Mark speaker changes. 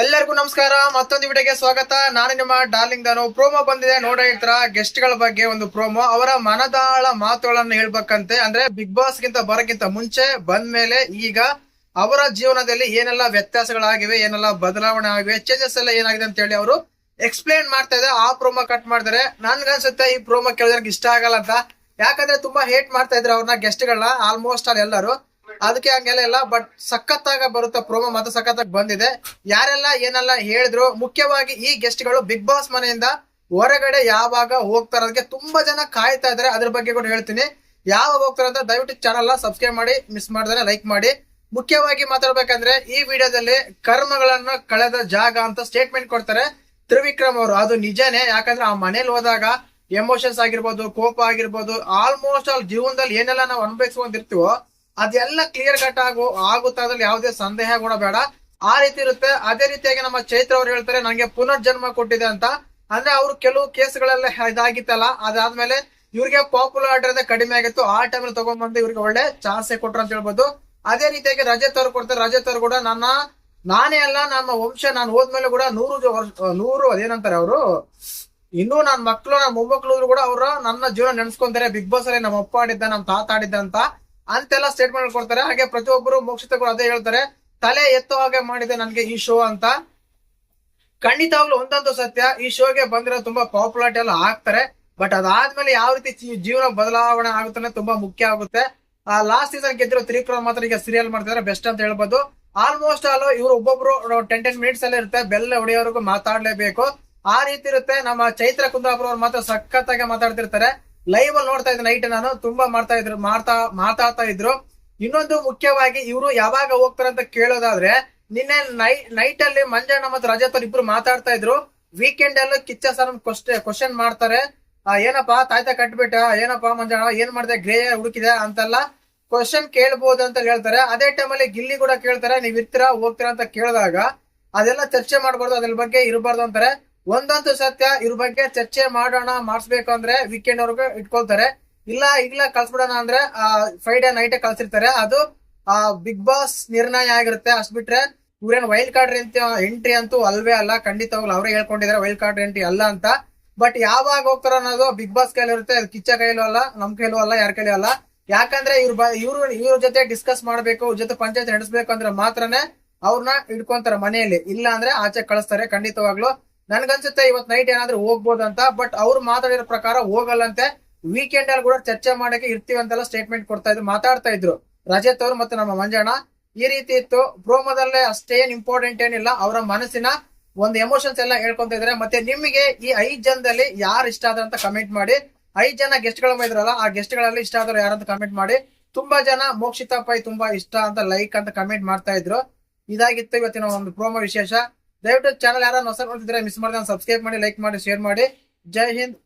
Speaker 1: ಎಲ್ಲರಿಗೂ ನಮಸ್ಕಾರ, ಮತ್ತೊಂದು ವಿಡಿಯೋಗೆ ಸ್ವಾಗತ. ನಾನು ನಿಮ್ಮ ಡಾರ್ಲಿಂಗ್ ದಾನು. ಪ್ರೋಮೋ ಬಂದಿದೆ, ನೋಡೋ ಗೆಸ್ಟ್ಗಳ ಬಗ್ಗೆ ಒಂದು ಪ್ರೋಮೋ. ಅವರ ಮನದಾಳ ಮಾತುಗಳನ್ನು ಹೇಳ್ಬೇಕಂತೆ. ಅಂದ್ರೆ ಬಿಗ್ ಬಾಸ್ ಗಿಂತ ಬರಕ್ಕಿಂತ ಮುಂಚೆ ಬಂದ ಮೇಲೆ ಈಗ ಅವರ ಜೀವನದಲ್ಲಿ ಏನೆಲ್ಲ ವ್ಯತ್ಯಾಸಗಳಾಗಿವೆ, ಏನೆಲ್ಲ ಬದಲಾವಣೆ ಆಗಿವೆ ಚೇಂಜಸ್ ಎಲ್ಲ ಏನಾಗಿದೆ ಅಂತ ಹೇಳಿ ಅವರು ಎಕ್ಸ್ಪ್ಲೇನ್ ಮಾಡ್ತಾ ಇದೆ ಆ ಪ್ರೋಮೋ ಕಟ್ ಮಾಡಿದ್ರೆ ನನ್ಗನ್ಸುತ್ತೆ ಈ ಪ್ರೋಮೋ ಕೇಳಿದ್ರೆ ಇಷ್ಟ ಆಗಲ್ಲ ಅಂತ. ಯಾಕಂದ್ರೆ ತುಂಬಾ ಹೇಟ್ ಮಾಡ್ತಾ ಇದ್ರು ಅವ್ರನ್ನ ಗೆಸ್ಟ್ ಗಳನ್ನ ಆಲ್ಮೋಸ್ಟ್ ಆಲ್ ಎಲ್ಲರೂ. ಅದಕ್ಕೆ ಹಂಗೆಲ್ಲ ಇಲ್ಲ ಬಟ್ ಸಖತ್ತಾಗ ಬರುತ್ತೆ ಪ್ರೋಮೋ ಮತ್ತೆ ಸಖತ್ತಾಗಿ ಬಂದಿದೆ. ಯಾರೆಲ್ಲ ಏನೆಲ್ಲ ಹೇಳಿದ್ರು, ಮುಖ್ಯವಾಗಿ ಈ ಗೆಸ್ಟ್ಗಳು ಬಿಗ್ ಬಾಸ್ ಮನೆಯಿಂದ ಹೊರಗಡೆ ಯಾವಾಗ ಹೋಗ್ತಾರ, ಅದಕ್ಕೆ ತುಂಬಾ ಜನ ಕಾಯ್ತಾ ಇದಾರೆ ಅದ್ರ ಬಗ್ಗೆ ಕೂಡ ಹೇಳ್ತೀನಿ. ಯಾವಾಗ ಹೋಗ್ತಾರ ಅಂತ ದಯವಿಟ್ಟು ಚಾನಲ್ ಸಬ್ಸ್ಕ್ರೈಬ್ ಮಾಡಿ ಮಿಸ್ ಮಾಡಿದ್ರೆ ಲೈಕ್ ಮಾಡಿ. ಮುಖ್ಯವಾಗಿ ಮಾತಾಡ್ಬೇಕಂದ್ರೆ ಈ ವಿಡಿಯೋದಲ್ಲಿ ಕರ್ಮಗಳನ್ನ ಕಳೆದ ಜಾಗ ಅಂತ ಸ್ಟೇಟ್ಮೆಂಟ್ ಕೊಡ್ತಾರೆ. ತ್ರಿವಿಕ್ರಮ್ ಅವರು, ಅದು ನಿಜನೇ. ಯಾಕಂದ್ರೆ ಆ ಮನೇಲಿ ಹೋದಾಗ ಎಮೋಷನ್ಸ್ ಆಗಿರ್ಬೋದು, ಕೋಪ ಆಗಿರ್ಬೋದು ಆಲ್ಮೋಸ್ಟ್ ಅಲ್ಲಿ ಜೀವನದಲ್ಲಿ ಏನೆಲ್ಲ ನಾವು ಅನುಭವಿಸ್ಕೊಂಡಿರ್ತೀವೋ ಅದೆಲ್ಲ ಕ್ಲಿಯರ್ ಕಟ್ ಆಗು ಆಗುತ್ತೆ ಅದ್ರಲ್ಲಿ ಯಾವುದೇ ಸಂದೇಹ ಕೂಡ ಬೇಡ. ಆ ರೀತಿ ಇರುತ್ತೆ. ಅದೇ ರೀತಿಯಾಗಿ ನಮ್ಮ ಚೈತ್ರ ಅವ್ರು ಹೇಳ್ತಾರೆ ನನಗೆ ಪುನರ್ಜನ್ಮ ಕೊಟ್ಟಿದೆ ಅಂತ. ಅಂದ್ರೆ ಅವ್ರು ಕೆಲವು ಕೇಸ್ಗಳೆಲ್ಲ ಇದಾಗಿತ್ತಲ್ಲ, ಅದಾದ್ಮೇಲೆ ಇವ್ರಿಗೆ ಪಾಪ್ಯುಲಾರಿಟಿ ಕಡಿಮೆ ಆಗಿತ್ತು. ಆ ಟೈಮಲ್ಲಿ ತಗೊಂಡ್ಬಂದು ಇವ್ರಿಗೆ ಒಳ್ಳೆ ಚಾನ್ಸ್ ಕೊಟ್ರು ಅಂತ ಹೇಳ್ಬೋದು. ಅದೇ ರೀತಿಯಾಗಿ ರಜತ್ ಅವ್ರು ಕೊಡ್ತಾರೆ. ರಜತ್ ಅವ್ರು ಕೂಡ ನನ್ನ, ನಾನೇ ಅಲ್ಲ ನಮ್ಮ ವಂಶ, ನಾನು ಹೋದ್ಮೇಲೆ ಕೂಡ ನೂರು ನೂರು ಅದೇನಂತಾರೆ ಅವರು? ಇನ್ನೂ ನನ್ನ ಮಕ್ಕಳು ನನ್ನ ಮೊಮ್ಮಕ್ಕಳು ಕೂಡ ಅವರು ನನ್ನ ಜೀವನ ನೆನೆಸ್ಕೊಂತಾರೆ. ಬಿಗ್ ಬಾಸ್ ಅಲ್ಲಿ ನಮ್ಮ ಅಪ್ಪ ಆಡಿದ್ದ ನಮ್ಮ ತಾತ ಆಡಿದ್ದ ಅಂತ. ಅಂತೆಲ್ಲ ಸ್ಟೇಟ್ಮೆಂಟ್ ಕೊಡ್ತಾರೆ. ಹಾಗೆ ಪ್ರತಿಯೊಬ್ಬರು ಮೋಕ್ಷಿತ ಕೂಡ ಅದೇ ಹೇಳ್ತಾರೆ. ತಲೆ ಎತ್ತೋ ಹಾಗೆ ಮಾಡಿದೆ ನನಗೆ ಈ ಶೋ ಅಂತ. ಖಂಡಿತವಾಗ್ಲೂ ಒಂದಂತೂ ಸತ್ಯ ಈ ಶೋಗೆ ಬಂದಿರೋ ತುಂಬಾ ಪಾಪ್ಯುಲಾರಿಟಿ ಎಲ್ಲ ಆಗ್ತಾರೆ. ಬಟ್ ಅದಾದ್ಮೇಲೆ ಯಾವ ರೀತಿ ಜೀವನ ಬದಲಾವಣೆ ಆಗುತ್ತೆ ತುಂಬಾ ಮುಖ್ಯ ಆಗುತ್ತೆ. ಆ ಲಾಸ್ಟ್ ಸೀಸನ್ ಗೆದ್ದಿರೋ ತ್ರಿಕ್ರಮ್ ಮಾತ್ರ ಈಗ ಸೀರಿಯಲ್ ಮಾಡ್ತಿದ್ದಾರೆ ಬೆಸ್ಟ್ ಅಂತ ಹೇಳ್ಬೋದು. ಆಲ್ಮೋಸ್ಟ್ ಆಲ್ ಇವ್ರು ಒಬ್ಬೊಬ್ರು ಟೆನ್ ಟೆನ್ ಮಿನಿಟ್ಸ್ ಅಲ್ಲಿ ಇರುತ್ತೆ, ಬೆಲ್ಲ ಹೊಡೆಯೋವರೆಗೂ ಮಾತಾಡ್ಲೇಬೇಕು. ಆ ರೀತಿ ಇರುತ್ತೆ. ನಮ್ಮ ಚೈತ್ರ ಕುಂದಾಪುರ ಅವ್ರು ಮಾತ್ರ ಸಖತ್ತಾಗಿ ಮಾತಾಡ್ತಿರ್ತಾರೆ. ಲೈವ್ ಅಲ್ಲಿ ನೋಡ್ತಾ ಇದ್ದೆ ನೈಟ್ ನಾನು ತುಂಬಾ ಮಾಡ್ತಾ ಇದ್ರು, ಮಾಡ್ತಾ, ಮಾತಾಡ್ತಾ ಇದ್ರು. ಇನ್ನೊಂದು ಮುಖ್ಯವಾಗಿ ಇವರು ಯಾವಾಗ ಹೋಗ್ತಾರೆ ಅಂತ ಕೇಳೋದಾದ್ರೆ, ನಿನ್ನೆ ನೈಟ್ ಅಲ್ಲಿ ಮಂಜಣ್ಣ ಮತ್ತು ರಜತ್ ಅವ್ರು ಇಬ್ರು ಮಾತಾಡ್ತಾ ಇದ್ರು. ವೀಕೆಂಡ್ ಅಲ್ಲಿ ಕಿಚ್ಚ ಸರ್ ಕ್ವಶನ್ ಮಾಡ್ತಾರೆ. ಏನಪ್ಪಾ, ತಾಯ್ತ ಕಟ್ಬಿಟ್ಟ? ಏನಪ್ಪಾ ಮಂಜಣ್ಣ, ಏನ್ ಮಾಡಿದೆ? ಗ್ರೇ ಹುಡುಕಿದೆ? ಅಂತೆಲ್ಲ ಕ್ವಶನ್ ಕೇಳ್ಬೋದು ಅಂತ ಹೇಳ್ತಾರೆ. ಅದೇ ಟೈಮಲ್ಲಿ ಗಿಲ್ಲಿ ಕೂಡ ಕೇಳ್ತಾರೆ, ನೀವ್ ಇರ್ತೀರಾ, ಹೋಗ್ತೀರಾ? ಅಂತ ಕೇಳಿದಾಗ ಅದೆಲ್ಲ ಚರ್ಚೆ ಮಾಡ್ಬಾರ್ದು, ಅದ್ರ ಬಗ್ಗೆ ಇರಬಾರ್ದು ಅಂತಾರೆ. ಒಂದಂತೂ ಸತ್ಯ ಇದ್ರ ಬಗ್ಗೆ ಚರ್ಚೆ ಮಾಡೋಣ, ಮಾಡಿಸ್ಬೇಕು ಅಂದ್ರೆ ವೀಕೆಂಡ್ ವರ್ಗು ಇಟ್ಕೊಳ್ತಾರೆ. ಇಲ್ಲ, ಈಗ್ಲೇ ಕಳ್ಸ್ಬಿಡೋಣ ಅಂದ್ರೆ ಫ್ರೈಡೆ ನೈಟ್ ಕಳ್ಸಿರ್ತಾರೆ. ಅದು, ಆ ಬಿಗ್ ಬಾಸ್ ನಿರ್ಣಯ ಆಗಿರುತ್ತೆ. ಅಷ್ಟ್ ಬಿಟ್ರೆ ಇವ್ರೇನ್ ವೈಲ್ಡ್ ಕಾರ್ಡ್ ಎಂಟ್ರಿ ಎಂಟ್ರಿ ಅಂತೂ ಅಲ್ವೇ ಅಲ್ಲ. ಖಂಡಿತವಾಗ್ಲು ಅವ್ರೇ ಹೇಳ್ಕೊಂಡಿದ್ದಾರೆ ವೈಲ್ಡ್ ಕಾರ್ಡ್ ಎಂಟ್ರಿ ಅಲ್ಲ ಅಂತ. ಬಟ್ ಯಾವಾಗ ಹೋಗ್ತಾರ ಅನ್ನೋದು ಬಿಗ್ ಬಾಸ್ ಕೈಲಿ ಇರುತ್ತೆ. ಅದು ಕಿಚ್ಚ ಕೈಲೂ ಅಲ್ಲ, ನಮ್ ಕೈಲೂ ಅಲ್ಲ, ಯಾರ ಕೈಲೂ ಅಲ್ಲ. ಯಾಕಂದ್ರೆ ಇವ್ರ ಇವ್ರು, ಇವ್ರ ಜೊತೆ ಡಿಸ್ಕಸ್ ಮಾಡ್ಬೇಕು, ಇವ್ರ ಜೊತೆ ಪಂಚಾಯತ್ ನಡೆಸ್ಬೇಕು ಅಂದ್ರೆ ಮಾತ್ರನೇ ಅವ್ರನ್ನ ಇಟ್ಕೊಂತಾರೆ ಮನೆಯಲ್ಲಿ. ಇಲ್ಲ ಅಂದ್ರೆ ಆಚೆ ಕಳಿಸ್ತಾರೆ ಖಂಡಿತವಾಗ್ಲು. ನನ್ಗನ್ಸುತ್ತೆ ಇವತ್ ನೈಟ್ ಏನಾದ್ರೂ ಅಂತ ಬಟ್ ಅವ್ರು ಮಾತಾಡಿರೋ ಪ್ರಕಾರ ಹೋಗಲ್ಲಂತೆ. ವೀಕೆಂಡ್ ಅಲ್ಲಿ ಕೂಡ ಚರ್ಚೆ ಮಾಡಕ್ಕೆ ಇರ್ತೀವಿ ಅಂತೆಲ್ಲ ಸ್ಟೇಟ್ಮೆಂಟ್ ಕೊಡ್ತಾ ಇದ್ರು, ಮಾತಾಡ್ತಾ ಇದ್ರು. ರಜತ್ ಅವ್ರು ಮತ್ತೆ ನಮ್ಮ ಮಂಜಣ್ಣ. ಈ ರೀತಿ ಇತ್ತು. ಪ್ರೋಮೋದಲ್ಲೇ ಅಷ್ಟೇನ್ ಇಂಪಾರ್ಟೆಂಟ್ ಏನಿಲ್ಲ. ಅವರ ಮನಸ್ಸಿನ ಒಂದು ಎಮೋಷನ್ಸ್ ಎಲ್ಲ ಹೇಳ್ಕೊಂತ ಇದ್ರೆ ಮತ್ತೆ ನಿಮಗೆ ಈ ಐದ್ ಜನದಲ್ಲಿ ಯಾರು ಇಷ್ಟ ಆದ್ರೆ ಅಂತ ಕಮೆಂಟ್ ಮಾಡಿ. ಐದ್ ಜನ ಗೆಸ್ಟ್ಗಳ ಇದ್ರಲ್ಲ, ಆ ಗೆಸ್ಟ್ಗಳಲ್ಲಿ ಇಷ್ಟ ಆದ್ರೆ ಯಾರಂತ ಕಮೆಂಟ್ ಮಾಡಿ. ತುಂಬಾ ಜನ ಮೋಕ್ಷಿತಾ ಪೈ ತುಂಬಾ ಇಷ್ಟ ಅಂತ ಲೈಕ್ ಅಂತ ಕಮೆಂಟ್ ಮಾಡ್ತಾ ಇದ್ರು. ಇದಾಗಿತ್ತು ಇವತ್ತಿನ ಒಂದು ಪ್ರೋಮೋ ವಿಶೇಷ. ದಯವಿಟ್ಟು ಚಾನಲ್ ಯಾರು ಹೊಸ ನೋಡ್ತಿದ್ರೆ ಮಿಸ್ ಮಾಡಿದ್ರೆ ಸಬ್ಸ್ಕ್ರೈಬ್ ಮಾಡಿ ಲೈಕ್ ಮಾಡಿ ಶೇರ್ ಮಾಡಿ. ಜೈ ಹಿಂದ್.